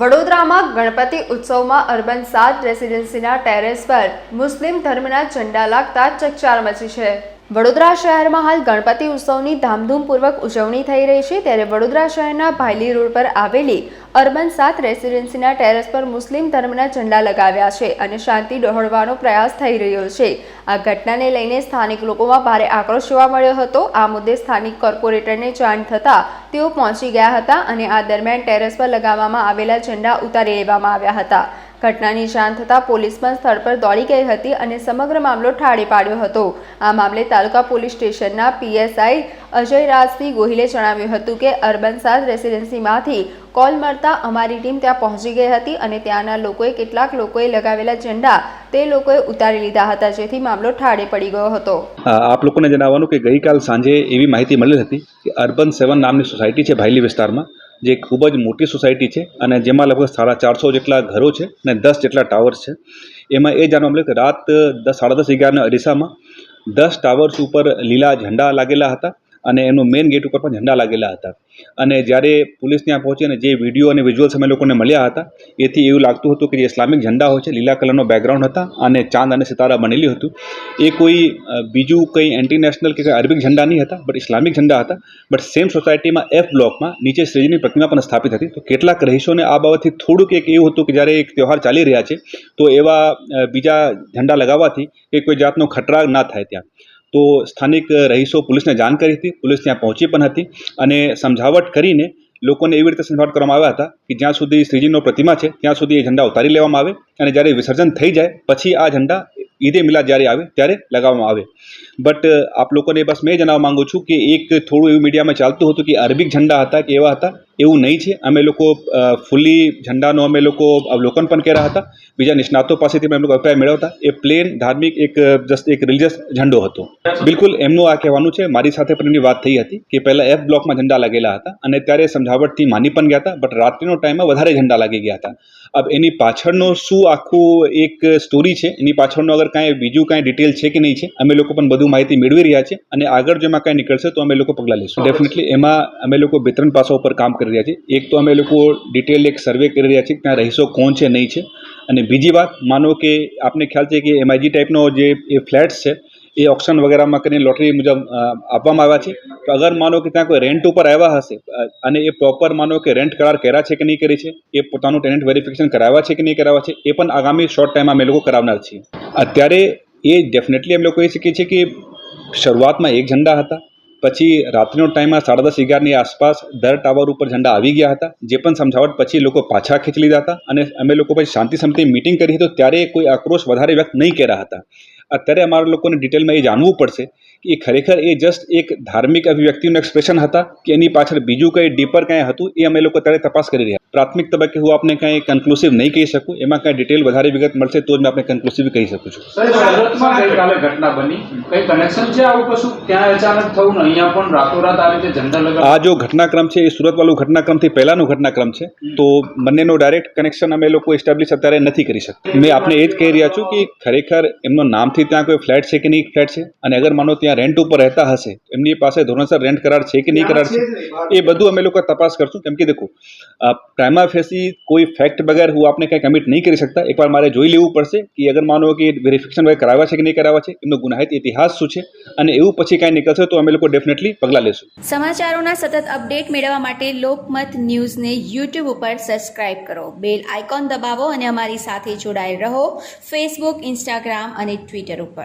વડોદરામાં ગણપતિ ઉત્સવમાં અર્બન સાત રેસિડેન્સીના ટેરેસ પર મુસ્લિમ ધર્મના ઝંડા લાગતા ચકચાર મચી છે. વડોદરા શહેરમાં હાલ ગણપતિ ઉત્સવની ધામધૂમપૂર્વક ઉજવણી થઈ રહી છે ત્યારે વડોદરા શહેરના ભાયલી રોડ પર આવેલી અર્બન સાત રેસિડેન્સીના ટેરેસ પર મુસ્લિમ ધર્મના ઝંડા લગાવ્યા છે અને શાંતિ ડહોળવાનો પ્રયાસ થઈ રહ્યો છે. આ ઘટનાને લઈને સ્થાનિક લોકોમાં ભારે આક્રોશ જોવા મળ્યો હતો. આ મુદ્દે સ્થાનિક કોર્પોરેટરને જાણ થતાં તેઓ પહોંચી ગયા હતા અને આ દરમિયાન ટેરેસ પર લગાવવામાં આવેલા ઝંડા ઉતારી લેવામાં આવ્યા હતા. ઘટનાની જાણ થતાં પોલીસ પણ સ્થળ પર દોડી ગઈ હતી અને સમગ્ર મામલો ઠાળી પાડ્યો હતો. આ મામલે તાલુકા પોલીસ સ્ટેશનના પીએસઆઈ અજય રાજસિંહ ગોહિલે જણાવ્યું હતું કે અર્બન સાત રેસિડેન્સીમાંથી કોલ મળતા અમારી ટીમ ત્યાં પહોંચી ગઈ હતી અને ત્યાંના લોકોએ કેટલાક લોકોએ લગાવેલા ઝંડા તે લોકોએ ઉતારી લીધા હતા જેથી મામલો ઠાળે પડી ગયો હતો. આપ લોકોને જણાવવાનું કે ગઈકાલ સાંજે એવી માહિતી મળેલ હતી કે અર્બન સેવન નામની સોસાયટી છે ભાયલી વિસ્તારમાં. જે ખૂબ જ મોટી સોસાયટી છે અને જેમાં લગભગ સાડા ચારસો જેટલા ઘરો છે અને દસ જેટલા ટાવર્સ છે. એમાં એ જાણવા મળ્યું કે રાત દસ, સાડા દસ, અગિયારના અરીસામાં દસ ટાવર્સ ઉપર લીલા ઝંડા લાગેલા હતા અને એનું મેઇન ગેટ ઉપર પણ ઝંડા લાગેલા હતા. અને જ્યારે પોલીસ ત્યાં પહોંચી અને જે વીડિયો અને વિઝ્યુઅલ્સ અમે લોકોને મળ્યા હતા, એથી એવું લાગતું હતું કે જે ઇસ્લામિક ઝંડા હોય છે, લીલા કલરનો બેકગ્રાઉન્ડ હતા અને ચાંદ અને સિતારા બનેલી હતું. એ કોઈ બીજું કંઈ એન્ટીનેશનલ કે અરબિક ઝંડા નહીં હતા બટ ઇસ્લામિક ઝંડા હતા. બટ સેમ સોસાયટીમાં એફ બ્લોકમાં નીચે શ્રીજીની પ્રતિમા પણ સ્થાપિત હતી. તો કેટલાક રહીશોને આ બાબતથી થોડુંક એક એવું હતું કે જ્યારે એક તહેવાર ચાલી રહ્યા છે, તો એવા બીજા ઝંડા લગાવવાથી કે કોઈ જાતનો ખતરા ના થાય ત્યાં. તો સ્થાનિક રહીશો પોલીસને જાણ કરી હતી. પોલીસ ત્યાં પહોંચી પણ હતી અને સમજાવટ કરીને લોકોને એવી રીતે સમજાવટ કરવામાં આવ્યા હતા કે જ્યાં સુધી શ્રીજીનો પ્રતિમા છે, ત્યાં સુધી એ ઝંડા ઉતારી લેવામાં આવે અને જ્યારે વિસર્જન થઈ જાય, પછી આ ઝંડા ઈદે મિલાદ જ્યારે આવે ત્યારે લગાવવામાં આવે. બટ આપ લોકોને બસ મેં જણાવવા માગું છું કે એક થોડું એવું મીડિયામાં ચાલતું હતું કે અરબિક ઝંડા હતા કે એવા હતા એવું નહીં છે. અમે લોકો ફૂલી ઝંડાનો અમે લોકો અવલોકન પણ કર્યા હતા. બીજા નિષ્ણાતો પાસેથી અમે લોકો અભિપ્રાય મેળવતા. એ પ્લેન ધાર્મિક એક જસ્ટ એક રિલિજિયસ ઝંડો હતો. બિલકુલ એમનું આ કહેવાનું છે. મારી સાથે પણ એમની વાત થઈ હતી કે પહેલાં એફ બ્લોકમાં ઝંડા લાગેલા હતા અને ત્યારે સમજાવટથી માની પણ ગયા હતા બટ રાત્રિનો ટાઈમમાં વધારે ઝંડા લાગી ગયા હતા. અબ એની પાછળનો શું આખું એક સ્ટોરી છે? એની પાછળનો અગર કાંઈ બીજું કાંઈ ડિટેલ છે કે નહીં છે? અમે લોકો પણ બધું માહિતી મેળવી રહ્યા છે અને આગળ જો એમાં કાંઈ નીકળશે તો અમે લોકો પગલાં લઈશું ડેફિનેટલી એમાં અમે લોકો વિતરણ પાસા ઉપર કામ કરી રહ્યા છીએ એક તો અમે લોકો ડિટેલ એક સર્વે કરી રહ્યા છીએ ત્યાં રહીશો કોણ છે, નહીં છે. અને બીજી વાત, માનો કે આપને ખ્યાલ છે કે એમઆઈજી ટાઈપનો જે એ ફ્લેટ્સ છે, એ ઓપ્શન વગેરેમાં કરીને લોટરી મુજબ આપવામાં આવ્યા છે. તો અગર માનો કે ત્યાં કોઈ રેન્ટ ઉપર આવ્યા હશે અને એ પ્રોપર માનો કે રેન્ટ કરાર કર્યા છે કે નહીં કરી છે, એ પોતાનું ટેનન્ટ વેરિફિકેશન કરાવ્યા છે કે નહીં કરાવ્યા છે, એ પણ આગામી શોર્ટ ટાઈમમાં અમે લોકો કરાવનાર છીએ. અત્યારે એ ડેફિનેટલી અમે લોકો એ શીખીએ છીએ કે શરૂઆતમાં એક ઝંડા હતા પછી રાત્રિનો ટાઈમમાં સાડા દસ અગિયારની આસપાસ દર ટાવર ઉપર ઝંડા આવી ગયા હતા, જે પણ સમજાવટ પછી લોકો પાછા ખેંચી લીધા હતા અને અમે લોકો પછી શાંતિ સમિતિ મિટિંગ કરી હતી ત્યારે કોઈ આક્રોશ વધારે વ્યક્ત નહીં કર્યા હતા. અત્યારે અમારા લોકોને ડિટેલમાં એ જાણવું પડશે કે એ ખરેખર એ જસ્ટ એક ધાર્મિક અભિવ્યક્તિનું એક્સપ્રેશન હતા કે એની પાછળ બીજું કંઈ ડીપર કંઈ હતું એ અમે લોકો અત્યારે તપાસ કરી રહ્યા. પ્રાથમિક તબક્કે હું આપને કંઈ કન્ક્લુસિવ નહીં કહી શકું એમાં કંઈ ડિટેલ વધારે વિગત મળશે તો જ મેં આપણે કન્ક્લુસિવ કહી શકું છું. સાહેબ સુરતમાં ગઈકાલે ઘટના બની? કઈ કનેક્શન છે આવું કશું? ત્યાં અચાનક થયું અહીંયા પણ રાતોરાત આ રીતે ઝંડા આ જો ઘટનાક્રમ છે એ સુરતવાળું ઘટનાક્રમથી પહેલાંનો ઘટનાક્રમ છે તો બંનેનો ડાયરેક્ટ કનેક્શન અમે લોકો એસ્ટાબ્લિશ અત્યારે નથી કરી શકતા. મેં આપને એ જ કહી રહ્યા છું કે ખરેખર એમનો નામથી ત્યાં કોઈ ફ્લેટ છે કે નહીં ફ્લેટ છે? અને અગર માનો ત્યાં રેન્ટ ઉપર રહેતા હશે એમની પાસે ધોરણસર રેન્ટ કરાર છે કે નહીં કરાર છે એ બધું અમે લોકો તપાસ કરશું. કેમ કે દેખો પ્રાઇમા ફેસી કોઈ ફેક્ટ વગર હું આપને કંઈ કમિટ નહીં કરી શકતા. એકવાર મારે જોઈ લેવું પડશે કે અગર માનો કે વેરિફિકેશન વગર કરાવ્યા છે કે નહીં કરાવ્યા છે એમનો ગુનાહિત ઇતિહાસ શું છે? અને એવું પછી કાંઈ નીકળશે તો અમે લોકો ડેફિનેટલી પગલાં લેશું. સમાચારોના સતત અપડેટ મેળવવા માટે લોકમત ન્યૂઝને યુટ્યુબ ઉપર સબસ્ક્રાઇબ કરો. બેલ આઇકોન દબાવો અને અમારી સાથે જોડાયેલ રહો. ફેસબુક ઇન્સ્ટાગ્રામ અને ટ્વિટર ઉપર